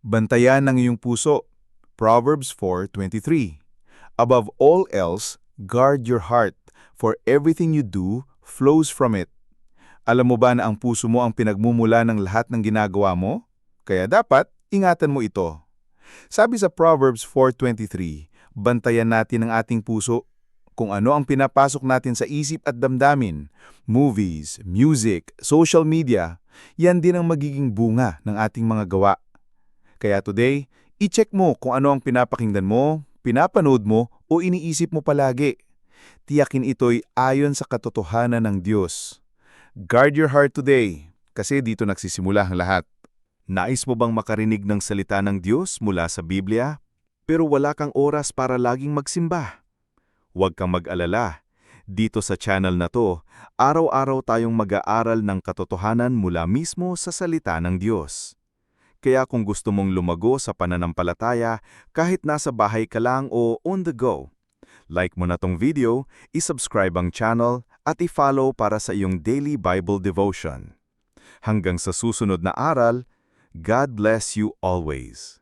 Bantayan ng iyong puso. Proverbs 4.23 Above all else, guard your heart, for everything you do flows from it. Alam mo ba na ang puso mo ang pinagmumula ng lahat ng ginagawa mo? Kaya dapat, ingatan mo ito. Sabi sa Proverbs 4.23, bantayan natin ang ating puso. Kung ano ang pinapasok natin sa isip at damdamin, movies, music, social media, yan din ang magiging bunga ng ating mga gawa. Kaya today, i-check mo kung ano ang pinapakinggan mo, pinapanood mo o iniisip mo palagi. Tiyakin ito'y ayon sa katotohanan ng Diyos. Guard your heart today, kasi dito nagsisimula ang lahat. Nais mo bang makarinig ng salita ng Diyos mula sa Biblia, pero wala kang oras para laging magsimba? Huwag kang mag-alala. Dito sa channel na to, araw-araw tayong mag-aaral ng katotohanan mula mismo sa salita ng Diyos. Kaya kung gusto mong lumago sa pananampalataya kahit nasa bahay ka lang o on the go, like mo na tong video, isubscribe ang channel at i-follow para sa iyong daily Bible devotion. Hanggang sa susunod na aral, God bless you always.